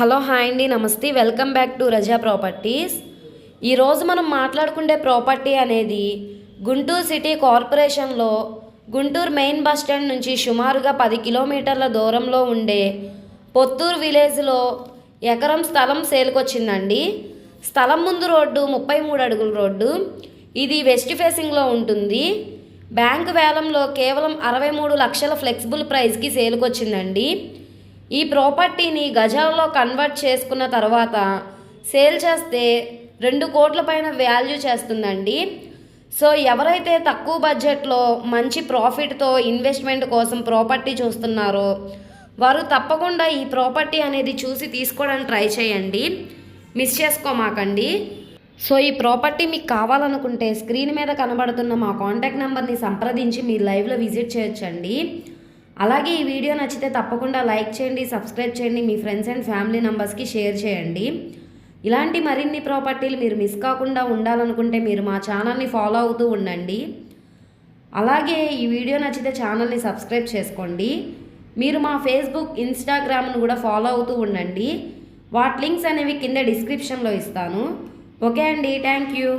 Hello hi అండి నమస్తే. Welcome back to Raza properties. ఈరోజు మనం మాట్లాడుకునే ప్రాపర్టీ అనేది గుంటూరు సిటీ కార్పొరేషన్లో గుంటూరు మెయిన్ బస్ స్టాండ్ నుంచి సుమారుగా పది కిలోమీటర్ల దూరంలో ఉండే పొత్తూరు విలేజ్లో ఎకరం స్థలం సేల్కొచ్చిందండి. స్థలం ముందు రోడ్డు ముప్పై మూడు అడుగుల రోడ్డు. ఇది వెస్ట్ ఫేసింగ్లో ఉంటుంది. బ్యాంకు వేలంలో కేవలం అరవై మూడు లక్షల ఫ్లెక్సిబుల్ ప్రైస్కి సేల్కొచ్చిందండి. ఈ ప్రాపర్టీని గజాల్లో కన్వర్ట్ చేసుకున్న తర్వాత సేల్ చేస్తే రెండు కోట్ల పైన వాల్యూ చేస్తుందండి. సో ఎవరైతే తక్కువ బడ్జెట్లో మంచి ప్రాఫిట్తో ఇన్వెస్ట్మెంట్ కోసం ప్రాపర్టీ చూస్తున్నారో వారు తప్పకుండా ఈ ప్రాపర్టీ అనేది చూసి తీసుకోవడానికి ట్రై చేయండి. మిస్ చేసుకోమాకండి. సో ఈ ప్రాపర్టీ మీకు కావాలనుకుంటే స్క్రీన్ మీద కనబడుతున్న మా కాంటాక్ట్ నెంబర్ని సంప్రదించి మీరు లైవ్లో విజిట్ చేయొచ్చండి. అలాగే ఈ వీడియో నచ్చితే తప్పకుండా లైక్ చేయండి సబ్స్క్రైబ్ చేయండి మీ ఫ్రెండ్స్ అండ్ ఫ్యామిలీ మెంబర్స్కి షేర్ చేయండి. ఇలాంటి మరిన్ని ప్రాపర్టీలు మీరు మిస్ కాకుండా ఉండాలనుకుంటే మీరు మా ఛానల్ని ఫాలో అవుతూ ఉండండి. అలాగే ఈ వీడియో నచ్చితే ఛానల్ని సబ్స్క్రైబ్ చేసుకోండి. మీరు మా ఫేస్బుక్ ఇన్స్టాగ్రామ్ను కూడా ఫాలో అవుతూ ఉండండి. వాటి లింక్స్ అనేవి కింద డిస్క్రిప్షన్లో ఇస్తాను. ఓకే అండి థ్యాంక్ యూ.